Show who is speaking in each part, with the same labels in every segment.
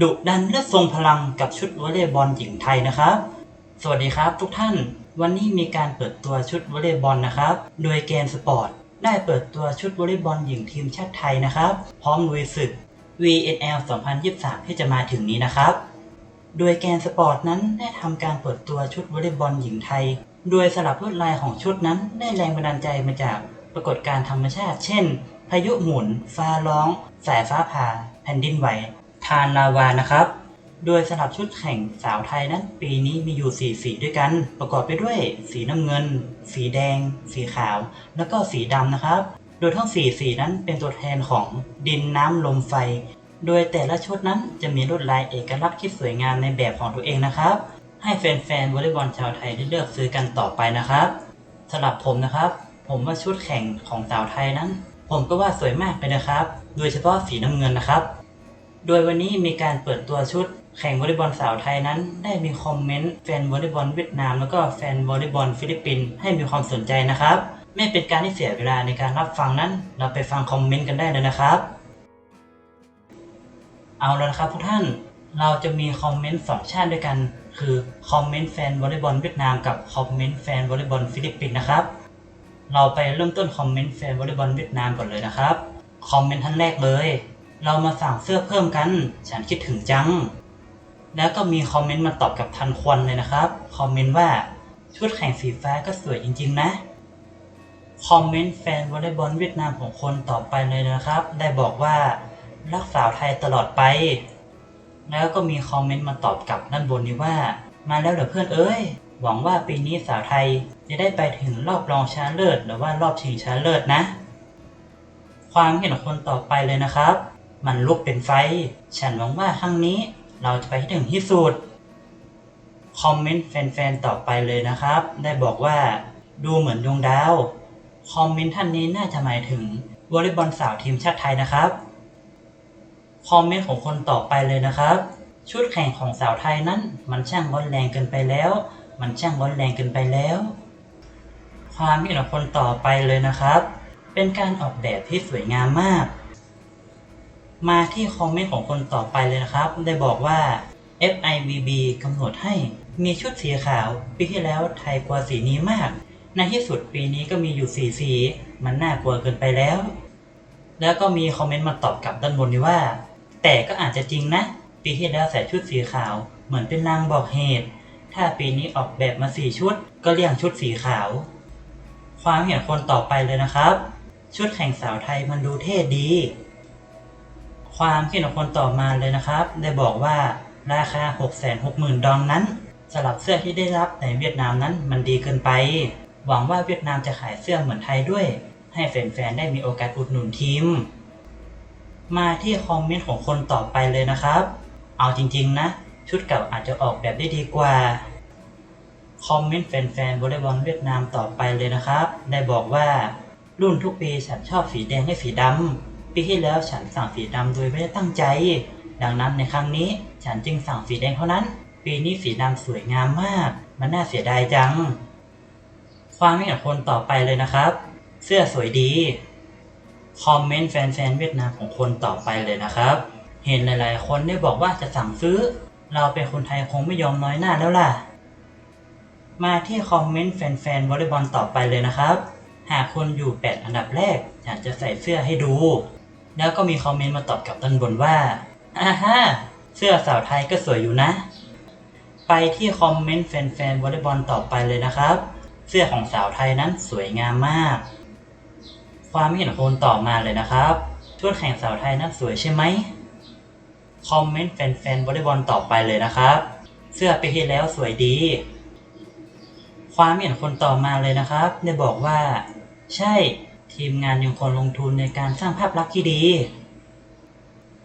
Speaker 1: ดุดันและทรงพลังกับชุดวอลเลย์บอลหญิงไทยนะครับ สวัสดีครับทุกท่าน วันนี้มีการเปิดตัวชุดวอลเลย์บอลนะครับ โดยเกมสปอร์ตได้เปิดตัวชุดวอลเลย์บอลหญิงทีมชาติไทยนะครับ พร้อมลุยศึก VNL 2023 ที่จะมาถึงนี้นะครับ โดยแกนสปอร์ตนั้นได้ทำการเปิดตัวชุดวอลเลย์บอลหญิงไทย โดยสลับลวดลายของชุดนั้นได้แรงบันดาลใจมาจากปรากฏการณ์ธรรมชาติ เช่น พายุหมุน ฟ้าร้อง สายฟ้าผ่า แผ่นดินไหว ทานลาวานะครับ โดยสลับชุดแข่งสาวไทยนั้น ปีนี้มีอยู่ 4 สีด้วยกัน ประกอบไปด้วย สีน้ำเงิน สีแดง สีขาว แล้วก็สีดำนะครับ โดยทั้ง 4 สีนั้นเป็นตัวแทนของดินน้ำลมไฟ โดยแต่ละชุดนั้นจะมีลวดลายเอกลักษณ์ที่สวยงามในแบบของตัวเองนะครับ ให้แฟนๆวอลเลย์บอลชาวไทยได้เลือกซื้อกันต่อไปนะครับสำหรับผมนะครับ ผมว่าชุดแข่งของสาวไทยนั้น ผมก็ว่าสวยมากเลยนะครับ โดยเฉพาะสีน้ำเงินนะครับ โดยวันนี้มีการเปิดตัวชุดแข่งวอลเลย์บอลสาวไทยนั้น ได้มีคอมเมนต์แฟนวอลเลย์บอลเวียดนาม แล้วก็แฟนวอลเลย์บอลฟิลิปปินส์ให้มีความสนใจนะครับ ไม่เป็นการที่เสียเวลาในการรับฟังนั้น เราไปฟังคอมเมนต์กันได้เลยนะครับ เอาแล้วนะครับทุกท่านเราจะมีคอมเมนต์สองชาติด้วยกัน คือคอมเมนต์แฟนวอลเลย์บอลเวียดนามกับคอมเมนต์แฟนวอลเลย์บอลฟิลิปปินส์นะครับเราไปเริ่มต้นคอมเมนต์แฟนวอลเลย์บอลเวียดนามก่อนเลยนะครับคอมเมนต์ท่านแรกเลย เรามาสั่งเสื้อเพิ่มกัน ฉันคิดถึงจัง แล้วก็มีคอมเมนต์มาตอบกับทันควันเลยนะครับ คอมเมนต์ว่าชุดแข่งสีฟ้าก็สวยจริง ๆ นะ คอมเมนต์แฟนวอลเลย์บอลเวียดนามของคนต่อไปเลยนะครับ ได้บอกว่ารักสาวไทยตลอดไป แล้วก็มีคอมเมนต์มาตอบกลับด้านบนนี้ว่า มาแล้วเดี๋ยวเพื่อนเอ้ย หวังว่าปีนี้สาวไทยจะได้ไปถึงรอบรองชนะเลิศหรือว่ารอบชิงชนะเลิศนะ ความเห็นคนต่อไปเลยนะครับ มันลุกเป็นไฟ ฉันหวังว่าครั้งนี้เราจะไปให้ถึงที่สุด คอมเมนต์แฟนๆ ต่อไปเลยนะครับ ได้บอกว่า ดูเหมือนดวงดาว คอมเมนต์ท่านนี้น่าจะหมายถึงวอลเลย์บอลสาวทีมชาติไทยนะครับ คอมเมนต์ของคนต่อไปเลยนะครับ ชุดแข่งของสาวไทยนั้น มันช่างร้อนแรงเกินไปแล้ว มันช่างร้อนแรงเกินไปแล้ว ความเห็นของคนต่อไปเลยนะครับ เป็นการออกแบบที่สวยงามมาก มาที่คอมเมนต์ของคนต่อไปเลยนะครับ ได้บอกว่า FIVB กำหนดให้มีชุดสีขาว ปีที่แล้วไทยกว่าสีนี้มาก ในที่สุดปีนี้ก็มีอยู่สีสี มันน่ากลัวเกินไปแล้ว แล้วก็มีคอมเมนต์มาตอบกลับด้านบนนี้ว่า แต่ก็อาจจะจริงนะ ปีที่แล้วใส่ชุดสีขาว เหมือนเป็นนางบอกเหตุ ถ้าปีนี้ออกแบบมาสี่ชุด ก็เลี่ยงชุดสีขาว ความเห็นคนต่อไปเลยนะครับ ชุดแข่งสาวไทยมันดูเท่ดี ความคิดของคนต่อมาเลยนะครับ ได้บอกว่าราคา 660,000 ดองนั้นสำหรับเสื้อที่ได้รับในเวียดนามนั้นมันดีเกินไป หวังว่าเวียดนามจะขายเสื้อเหมือนไทยด้วย ให้แฟนๆได้มีโอกาสอุดหนุนทีม มาที่คอมเมนต์ของคนต่อไปเลยนะครับ เอาจริงๆนะ ชุดเก่าอาจจะออกแบบได้ดีกว่า คอมเมนต์แฟนๆวอลเลย์บอลเวียดนามต่อไปเลยนะครับ ได้บอกว่ารุ่นทุกปีฉันชอบสีแดงให้สีดำ ปีที่แล้วฉันสั่งสีดำโดยไม่ได้ตั้งใจ ดังนั้นในครั้งนี้ฉันจึงสั่งสีแดงเท่านั้น ปีนี้สีดำสวยงามมาก มันน่าเสียดายจัง ความเห็นของคนต่อไปเลยนะครับ เสื้อสวยดี คอมเมนต์แฟนๆเวียดนามของคนต่อไปเลยนะครับ เห็นหลายๆ คนได้บอกว่าจะสั่งซื้อ เราเป็นคนไทยคงไม่ยอมน้อยหน้าแล้วล่ะ มาที่คอมเมนต์แฟนๆวอลเลย์บอลต่อไปเลยนะครับ หากคนอยู่ 8 อันดับแรกฉันจะใส่เสื้อให้ดู แล้วก็มีคอมเมนต์มาตอบกลับด้านบนว่าอ่าฮะเสื้อสาวไทยก็สวยอยู่นะ ไปที่คอมเมนต์แฟนๆวอลเลย์บอลต่อไปเลยนะครับ เสื้อของสาวไทยนั้นสวยงามมาก ความเห็นคนต่อมาเลยนะครับชุดแข่งสาวไทยนั้นสวยใช่ไหมคอมเมนต์แฟนๆวอลเลย์บอลต่อไปเลยนะครับ เสื้อปีที่แล้วสวยดี ความเห็นคนต่อมาเลยนะครับ ได้บอกว่า ใช่ ทีมงานยังคงลงทุนในการสร้างภาพลักษณ์ที่ดี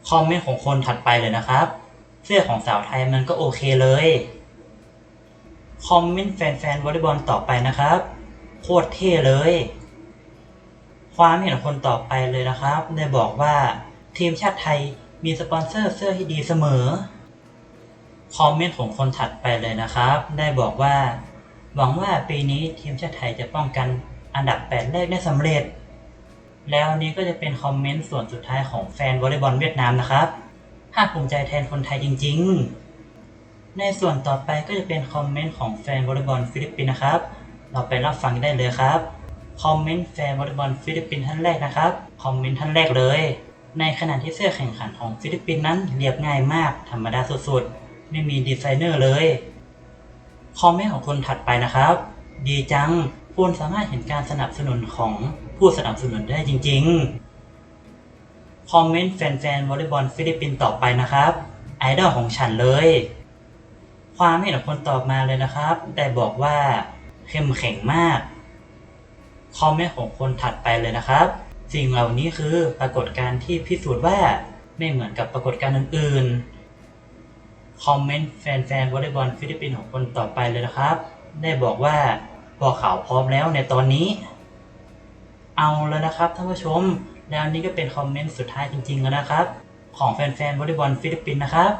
Speaker 1: คอมเมนต์ของคนถัดไปเลยนะครับ เสื้อของสาวไทยมันก็โอเคเลย คอมเมนต์แฟนๆวอลเลย์บอลต่อไปนะครับ โคตรเท่เลย ความเห็นคนต่อไปเลยนะครับ ได้บอกว่าทีมชาติไทยมีสปอนเซอร์เสื้อที่ดีเสมอ คอมเมนต์ของคนถัดไปเลยนะครับ ได้บอกว่า หวังว่าปีนี้ทีมชาติไทยจะป้องกัน อันดับ 8 แรกได้สำเร็จ แล้วนี้ก็จะเป็นคอมเมนต์ส่วนสุดท้ายของแฟนวอลเลย์บอลเวียดนามนะครับภาคภูมิใจแทนคนไทยจริง ๆ ในส่วนต่อไปก็จะเป็นคอมเมนต์ของแฟนวอลเลย์บอลฟิลิปปินส์นะครับ เราไปรับฟังได้เลยครับ คอมเมนต์แฟนวอลเลย์บอลฟิลิปปินส์ท่านแรกนะครับ คอมเมนต์ท่านแรกเลย ในขณะที่เสื้อแข่งขันของฟิลิปปินส์นั้นเรียบง่ายมาก ธรรมดาสุดๆ ไม่มีดีไซเนอร์เลย คอมเมนต์ของคนถัดไปนะครับ ดีจัง คุณสามารถเห็นการสนับสนุนของผู้สนับสนุนได้จริงๆ คอมเมนต์แฟนๆวอลเลย์บอลฟิลิปปินส์ต่อไปนะครับ ไอดอลของฉันเลย ความเห็นของคนตอบมาเลยนะครับ แต่บอกว่าเข้มแข็งมาก คอมเมนต์ของคนถัดไปเลยนะครับ สิ่งเหล่านี้คือปรากฏการณ์ที่พิสูจน์ว่าไม่เหมือนกับปรากฏการณ์อื่นๆ คอมเมนต์แฟนๆวอลเลย์บอลฟิลิปปินส์ของคนต่อไปเลยนะครับ ได้บอกว่า พอข่าวพร้อมแล้วในตอนนี้ เอาแล้วนะครับท่านผู้ชม แล้วนี่ก็เป็นคอมเมนต์สุดท้ายจริงๆแล้วนะครับ ของแฟนๆวอลเลย์บอลฟิลิปปินส์นะครับ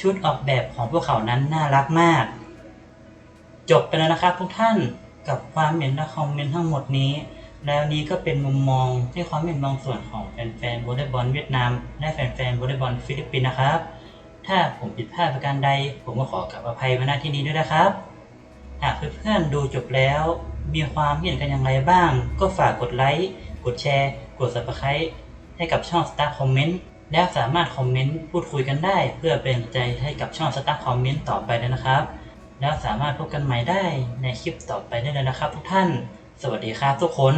Speaker 1: ชุดออกแบบของพวกเขานั้นน่ารักมาก จบไปแล้วนะครับทุกท่านกับความเห็นและคอมเมนต์ทั้งหมดนี้ แล้วนี้ก็เป็นมุมมองที่ความเห็นบางส่วนของแฟนๆวอลเลย์บอลเวียดนาม และแฟนๆวอลเลย์บอลฟิลิปปินส์นะครับ ถ้าผมผิดพลาดประการใด ผมก็ขอกราบอภัยมาณที่นี้ด้วยนะครับ หากเพื่อนๆดูจบแล้ว มีความเห็นกันอย่างไรบ้าง ก็ฝากกดไลค์ กดแชร์ กด subscribe ให้กับช่อง Star Comment และสามารถคอมเมนต์พูดคุยกันได้ เพื่อเป็นใจให้กับช่อง Star Comment ต่อไปด้วยนะครับ แล้วสามารถพบกันใหม่ได้ในคลิปต่อไปได้เลยนะครับทุกท่าน สวัสดีครับทุกคน